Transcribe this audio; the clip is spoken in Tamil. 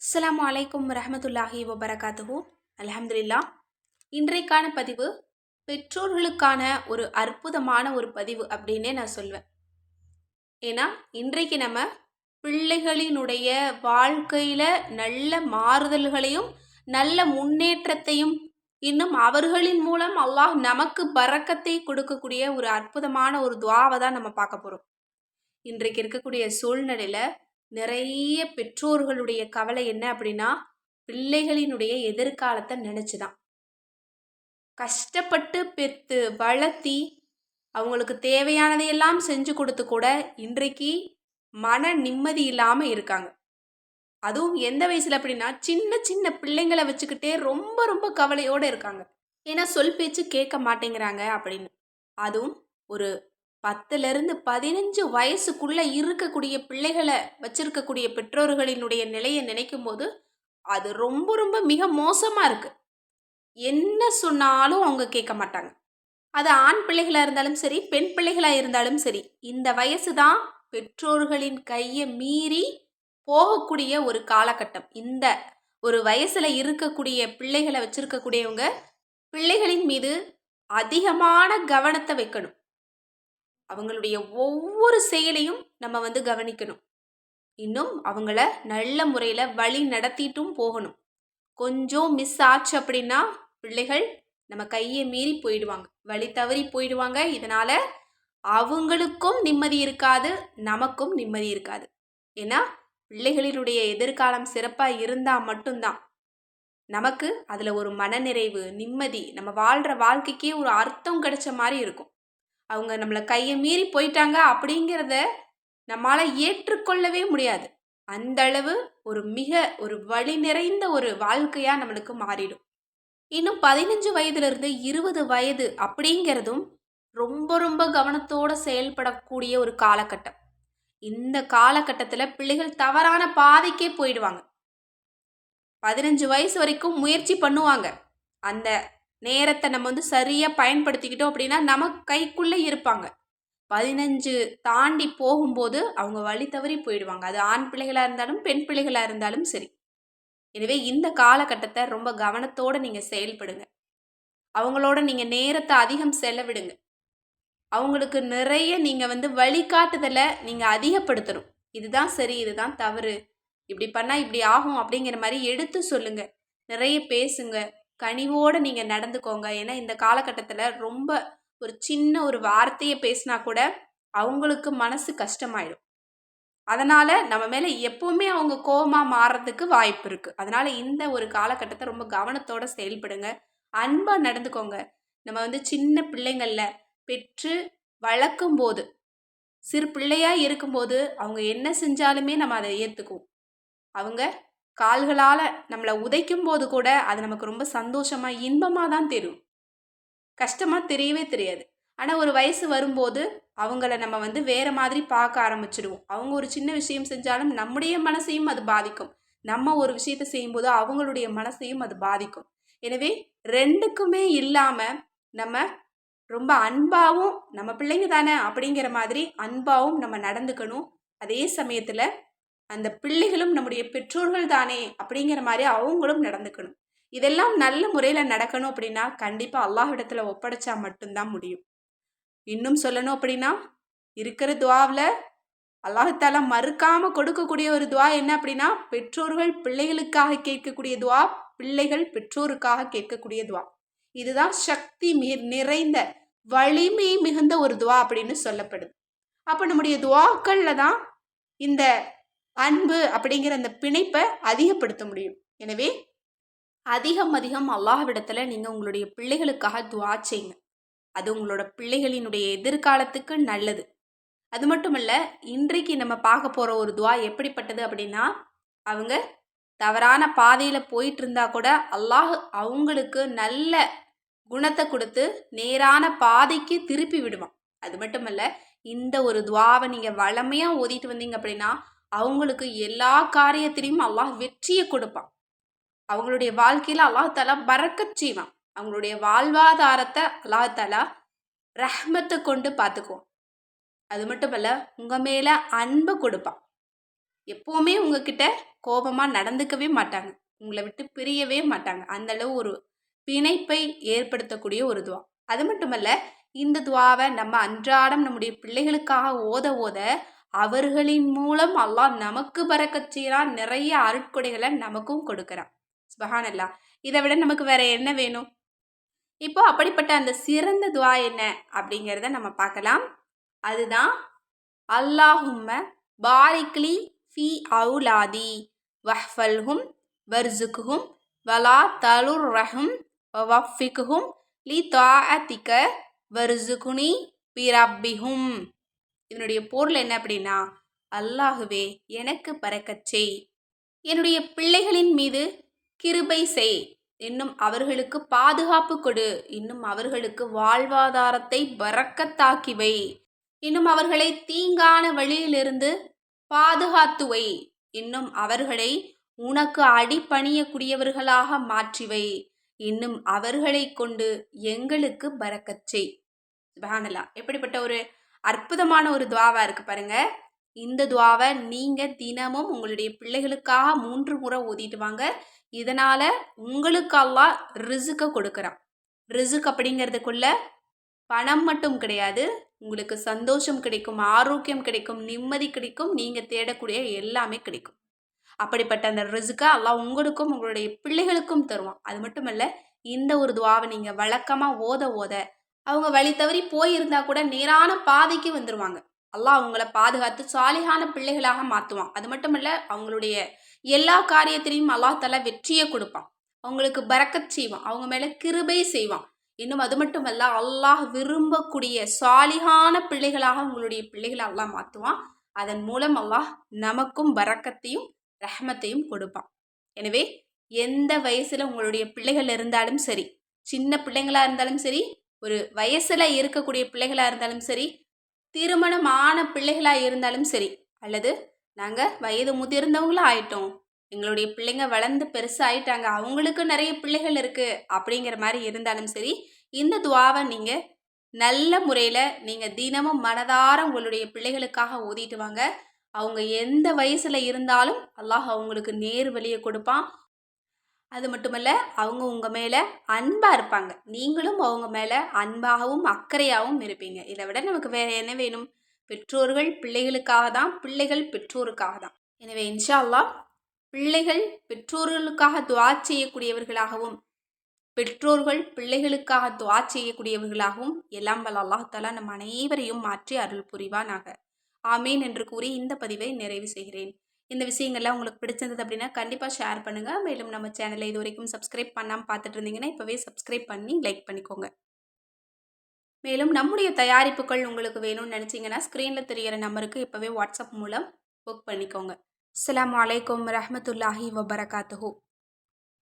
அஸ்லாம் அலைக்கும் வரஹமத்துல்லாஹி வபரகாத்துஹு. அல்ஹம்துலில்லா இன்றைக்கான பதிவு பெற்றோர்களுக்கான ஒரு அற்புதமான ஒரு பதிவு அப்படின்னே நான் சொல்வேன். ஏன்னா இன்றைக்கு நம்ம பிள்ளைகளினுடைய வாழ்க்கையில் நல்ல மாறுதல்களையும் நல்ல முன்னேற்றத்தையும் இன்னும் அவர்களின் மூலம் அல்லாஹ் நமக்கு பறக்கத்தை கொடுக்கக்கூடிய ஒரு அற்புதமான ஒரு துவாவை தான் நம்ம பார்க்க போகிறோம் இன்றைக்கு இருக்கக்கூடிய சூழ்நிலையில் நிறைய பெற்றோர்களுடைய கவலை என்ன அப்படின்னா பிள்ளைகளினுடைய எதிர்காலத்தை நினச்சிதான். கஷ்டப்பட்டு பெற்று வளர்த்தி அவங்களுக்கு தேவையானதையெல்லாம் செஞ்சு கொடுத்து கூட இன்றைக்கு மன நிம்மதி இல்லாமல் இருக்காங்க. அதுவும் எந்த வயசில் அப்படின்னா சின்ன சின்ன பிள்ளைங்களை வச்சுக்கிட்டே ரொம்ப ரொம்ப கவலையோடு இருக்காங்க. ஏன்னா சொல் பேச்சு கேட்க மாட்டேங்கிறாங்க அப்படின்னு. அதுவும் ஒரு பத்துலேருந்து பதினஞ்சு வயசுக்குள்ளே இருக்கக்கூடிய பிள்ளைகளை வச்சிருக்கக்கூடிய பெற்றோர்களினுடைய நிலையை நினைக்கும் போது அது ரொம்ப ரொம்ப மிக மோசமாக இருக்குது என்ன சொன்னாலும் அவங்க கேட்க மாட்டாங்க. அது ஆண் பிள்ளைகளாக இருந்தாலும் சரி பெண் பிள்ளைகளாக இருந்தாலும் சரி இந்த வயசு தான் பெற்றோர்களின் கையை மீறி போகக்கூடிய ஒரு காலகட்டம். இந்த ஒரு வயசில் இருக்கக்கூடிய பிள்ளைகளை வச்சுருக்கக்கூடியவங்க பிள்ளைகளின் மீது அதிகமான கவனத்தை வைக்கணும். அவங்களுடைய ஒவ்வொரு செயலையும் நம்ம வந்து கவனிக்கணும். இன்னும் அவங்கள நல்ல முறையில் வழி நடத்திட்டும் போகணும். கொஞ்சம் மிஸ் ஆச்சு அப்படின்னா பிள்ளைகள் நம்ம கையை மீறி போயிடுவாங்க. வழி தவறி போயிடுவாங்க. இதனால் அவங்களுக்கும் நிம்மதி இருக்காது நமக்கும் நிம்மதி இருக்காது. ஏன்னா பிள்ளைகளினுடைய எதிர்காலம் சிறப்பாக இருந்தால் மட்டும்தான். நமக்கு அதில் ஒரு மனநிறைவு நிம்மதி நம்ம வாழ்கிற வாழ்க்கைக்கே ஒரு அர்த்தம் கிடைச்ச மாதிரி இருக்கும். அவங்க நம்மளை கையை மீறி போயிட்டாங்க அப்படிங்கிறத நம்மளால் ஏற்றுக்கொள்ளவே முடியாது. அந்த அளவு ஒரு மிக ஒரு வழி நிறைந்த ஒரு வாழ்க்கையாக நம்மளுக்கு மாறிடும். இன்னும் பதினஞ்சு வயதுலேருந்து இருபது வயது அப்படிங்கிறதும் ரொம்ப ரொம்ப கவனத்தோடு செயல்படக்கூடிய ஒரு காலகட்டம். இந்த காலகட்டத்தில் பிள்ளைகள் தவறான பாதைக்கே போயிடுவாங்க. பதினஞ்சு வயசு வரைக்கும் முயற்சி பண்ணுவாங்க. அந்த நேரத்தை நம்ம வந்து சரியாக பயன்படுத்திக்கிட்டோம் அப்படின்னா நம்ம கைக்குள்ளே இருப்பாங்க. பதினஞ்சு தாண்டி போகும்போது அவங்க வழி தவறி போயிடுவாங்க. அது ஆண் பிள்ளைகளாக இருந்தாலும் பெண் பிள்ளைகளாக இருந்தாலும் சரி. எனவே இந்த காலகட்டத்தை ரொம்ப கவனத்தோடு நீங்கள் செயல்படுங்க. அவங்களோட நீங்கள் நேரத்தை அதிகம் செலவிடுங்க. அவங்களுக்கு நிறைய நீங்கள் வந்து வழிகாட்டுதலை நீங்கள் அதிகப்படுத்தணும். இதுதான் சரி இதுதான் தவறு. இப்படி பண்ணால் இப்படி ஆகும் அப்படிங்கிற மாதிரி எடுத்து சொல்லுங்கள் நிறைய பேசுங்க. கனிவோடு நீங்கள் நடந்துக்கோங்க. ஏன்னா இந்த காலகட்டத்தில் ரொம்ப ஒரு சின்ன ஒரு வார்த்தையை பேசினா கூட அவங்களுக்கு மனசு கஷ்டமாயிடும். அதனால் நம்ம மேலே எப்போவுமே அவங்க கோபமாக மாறுறதுக்கு வாய்ப்பு இருக்குது அதனால் இந்த ஒரு காலகட்டத்தை ரொம்ப கவனத்தோடு செயல்படுங்க. அன்பாக நடந்துக்கோங்க. நம்ம வந்து சின்ன பிள்ளைங்களில் பெற்று வளர்க்கும் போது சிறு பிள்ளையாக இருக்கும்போது அவங்க என்ன செஞ்சாலுமே நம்ம அதை ஏற்றுக்குவோம் அவங்க கால்களால் நம்மளை உதைக்கும் போது கூட அது நமக்கு ரொம்ப சந்தோஷமாக இன்பமாக தான் தெரியும். கஷ்டமாக தெரியவே தெரியாது. ஆனால் ஒரு வயசு வரும்போது அவங்கள நம்ம வந்து வேறு மாதிரி பார்க்க ஆரம்பிச்சிடுவோம். அவங்க ஒரு சின்ன விஷயம் செஞ்சாலும் நம்முடைய மனசையும் அது பாதிக்கும். நம்ம ஒரு விஷயத்த செய்யும்போது அவங்களுடைய மனசையும் அது பாதிக்கும். எனவே ரெண்டுக்குமே இல்லாமல் நம்ம ரொம்ப அன்பாகவும் நம்ம பிள்ளைங்க தானே அப்படிங்கிற மாதிரி அன்பாகவும் நம்ம நடந்துக்கணும். அதே சமயத்தில் அந்த பிள்ளைகளும் நம்முடைய பெற்றோர்கள் தானே அப்படிங்கிற மாதிரி அவங்களும் நடந்துக்கணும். இதெல்லாம் நல்ல முறையில் நடக்கணும் அப்படின்னா கண்டிப்பாக அல்லாஹிடத்தில் ஒப்படைச்சா மட்டும்தான் முடியும். இன்னும் சொல்லணும் அப்படின்னா இருக்கிற துவாவில் அல்லாஹால மறுக்காமல் கொடுக்கக்கூடிய ஒரு துவா என்ன அப்படின்னா பெற்றோர்கள் பிள்ளைகளுக்காக கேட்கக்கூடிய துவா பிள்ளைகள் பெற்றோருக்காக கேட்கக்கூடிய துவா. இதுதான் சக்தி மிக நிறைந்த வலிமை மிகுந்த ஒரு துவா அப்படின்னு சொல்லப்படுது. அப்போ நம்முடைய துவாக்களில் தான் இந்த அன்பு அப்படிங்கிற அந்த பிணைப்பை அதிகப்படுத்த முடியும். எனவே அதிகம் அதிகம் அல்லாஹ்விடத்தில் நீங்கள் உங்களுடைய பிள்ளைகளுக்காக துவா செய்யுங்க அது உங்களோட பிள்ளைகளினுடைய எதிர்காலத்துக்கு நல்லது. அது மட்டும் இல்லை இன்றைக்கு நம்ம பார்க்க போகிற ஒரு துவா எப்படிப்பட்டது அப்படின்னா அவங்க தவறான பாதையில் போயிட்டு இருந்தா கூட அல்லாஹ் அவங்களுக்கு நல்ல குணத்தை கொடுத்து நேரான பாதைக்கு திருப்பி விடுவான். அது மட்டும் இந்த ஒரு துவாவை நீங்கள் வளமையாக ஓதிட்டு வந்தீங்க அப்படின்னா அவங்களுக்கு எல்லா காரியத்திலையும் அல்லாஹ் வெற்றியை கொடுப்பான். அவங்களுடைய வாழ்க்கையில் அல்லாஹாலா பறக்கச் செய்வான். அவங்களுடைய வாழ்வாதாரத்தை அல்லாஹ் தலா ரஹ்மத்தை கொண்டு பார்த்துக்குவோம் அது மட்டும் இல்ல உங்கள் மேலே அன்பை கொடுப்பான். எப்போவுமே உங்ககிட்ட கோபமாக நடந்துக்கவே மாட்டாங்க. உங்களை விட்டு பிரியவே மாட்டாங்க. அந்த அளவு ஒரு பிணைப்பை ஏற்படுத்தக்கூடிய ஒரு துவா. அது மட்டுமல்ல இந்த துவாவை நம்ம அன்றாடம் நம்முடைய பிள்ளைகளுக்காக ஓத ஓத அவர்களின் மூலம் அல்லாஹ் நமக்கு பறக்கச் செய்கிறான். நிறைய அருட்கொடைகளை நமக்கும் கொடுக்குறான். சுபஹானல்லா. இதை விட நமக்கு வேற என்ன வேணும்? இப்போ அப்படிப்பட்ட அந்த சிறந்த துவா என்ன? அப்படிங்கிறத நம்ம பார்க்கலாம். அதுதான் அல்லாஹும்ம பாரிக்லி ஃபி அவுலாதி வஹ்ஃபல்ஹும் வர்சுக்குஹும் வலா தலுர் ரஹும் வஃபிக்குஹும் லி தாஅத்திக வர்சுகுனி பிரப்பிஹும். இதனுடைய பொருள் என்ன அப்படின்னா அல்லாஹுவே எனக்கு பறக்கச்சே என்னுடைய பிள்ளைகளின் மீது கிருபை செய். இன்னும் அவர்களுக்கு பாதுகாப்பு கொடு. இன்னும் அவர்களுக்கு வாழ்வாதாரத்தை பறக்கத்தாக்கி வை. இன்னும் அவர்களை தீங்கான வழியிலிருந்து பாதுகாத்துவை இன்னும் அவர்களை உனக்கு அடிபணியக்கூடியவர்களாக மாற்றிவை இன்னும் அவர்களை கொண்டு எங்களுக்கு பறக்கச்சை சுபஹானல்லா எப்படிப்பட்ட ஒரு அற்புதமான ஒரு துவாவாக இருக்குது பாருங்க. இந்த துவாவை நீங்கள் தினமும் உங்களுடைய பிள்ளைகளுக்காக மூன்று முறை ஓதிட்டு வாங்க. இதனால் உங்களுக்கு அல்லாஹ் கொடுக்குறான். ரிசுக் அப்படிங்கிறதுக்குள்ள பணம் மட்டும் கிடையாது. உங்களுக்கு சந்தோஷம் கிடைக்கும் ஆரோக்கியம் கிடைக்கும் நிம்மதி கிடைக்கும் நீங்கள் தேடக்கூடிய எல்லாமே கிடைக்கும். அப்படிப்பட்ட அந்த ரிசுக்கை அல்லாஹ் உங்களுக்கும் உங்களுடைய பிள்ளைகளுக்கும் தருவான். அது மட்டுமல்ல இந்த ஒரு துவாவை நீங்கள் வழக்கமாக ஓத ஓத அவங்க வழி தவறி போயிருந்தா கூட நேரான பாதைக்கு வந்துடுவாங்க அல்லாஹ் அவங்கள பாதுகாத்து சாலிகான பிள்ளைகளாக மாற்றுவான் அது மட்டும் இல்லை அவங்களுடைய எல்லா காரியத்திலையும் அல்லாஹ் தலா வெற்றியை கொடுப்பான். அவங்களுக்கு பறக்கச் செய்வான். அவங்க மேலே கிருபை செய்வான். இன்னும் அது மட்டுமல்ல அல்லாஹ் விரும்பக்கூடிய சாலிகான பிள்ளைகளாக உங்களுடைய பிள்ளைகளை அல்லாஹ் மாற்றுவான் அதன் மூலம் அல்லாஹ் நமக்கும் பறக்கத்தையும் ரஹமத்தையும் கொடுப்பான். எனவே எந்த வயசில் உங்களுடைய பிள்ளைகள் இருந்தாலும் சரி சின்ன பிள்ளைங்களாக இருந்தாலும் சரி ஒரு வயசில் இருக்கக்கூடிய பிள்ளைகளாக இருந்தாலும் சரி திருமணமான பிள்ளைகளாக இருந்தாலும் சரி அல்லது நாங்கள் வயது முதிர்ந்தவங்களும் ஆயிட்டோம் எங்களுடைய பிள்ளைங்க வளர்ந்து பெருசாகிட்டாங்க அவங்களுக்கும் நிறைய பிள்ளைகள் இருக்குது அப்படிங்கிற மாதிரி இருந்தாலும் சரி இந்த துவாவை நீங்கள் நல்ல முறையில் நீங்கள் தினமும் மனதார உங்களுடைய பிள்ளைகளுக்காக ஓதிட்டு வாங்க. அவங்க எந்த வயசில் இருந்தாலும் அல்லாஹ் அவங்களுக்கு நேர் வழியை கொடுப்பான். அது மட்டுமல்ல அவங்க உங்கள் மேலே அன்பாக இருப்பாங்க. நீங்களும் அவங்க மேலே அன்பாகவும் அக்கறையாகவும் இருப்பீங்க. இதை விட நமக்கு வேறு என்ன வேணும்? பெற்றோர்கள் பிள்ளைகளுக்காக தான் பிள்ளைகள் பெற்றோருக்காக தான். எனவே இன்ஷா அல்லாஹ் பிள்ளைகள் பெற்றோர்களுக்காக துவா செய்யக்கூடியவர்களாகவும் பெற்றோர்கள் பிள்ளைகளுக்காக துவா செய்யக்கூடியவர்களாகவும் எல்லாம் வல்ல அல்லாஹாலா நம் அனைவரையும் மாற்றி அருள் புரிவானாக. ஆமீன் என்று கூறி இந்த பதிவை நிறைவு செய்கிறேன். இந்த விஷயங்கள்லாம் உங்களுக்கு பிடிச்சிருந்தது அப்படின்னா கண்டிப்பாக ஷேர் பண்ணுங்கள் மேலும் நம்ம சேனலை இது வரைக்கும் சப்ஸ்கிரைப் பண்ணாமல் பார்த்துட்டு இருந்தீங்கன்னா இப்போவே சப்ஸ்கிரைப் பண்ணி லைக் பண்ணிக்கோங்க. மேலும் நம்முடைய தயாரிப்புகள் உங்களுக்கு வேணும்னு நினச்சிங்கன்னா ஸ்க்ரீனில் தெரிகிற நம்பருக்கு இப்போவே வாட்ஸ்அப் மூலம் புக் பண்ணிக்கோங்க. அஸ்லாம் வலைக்கம் ரஹமத்துல்லாஹி வபரகாத்துஹூ.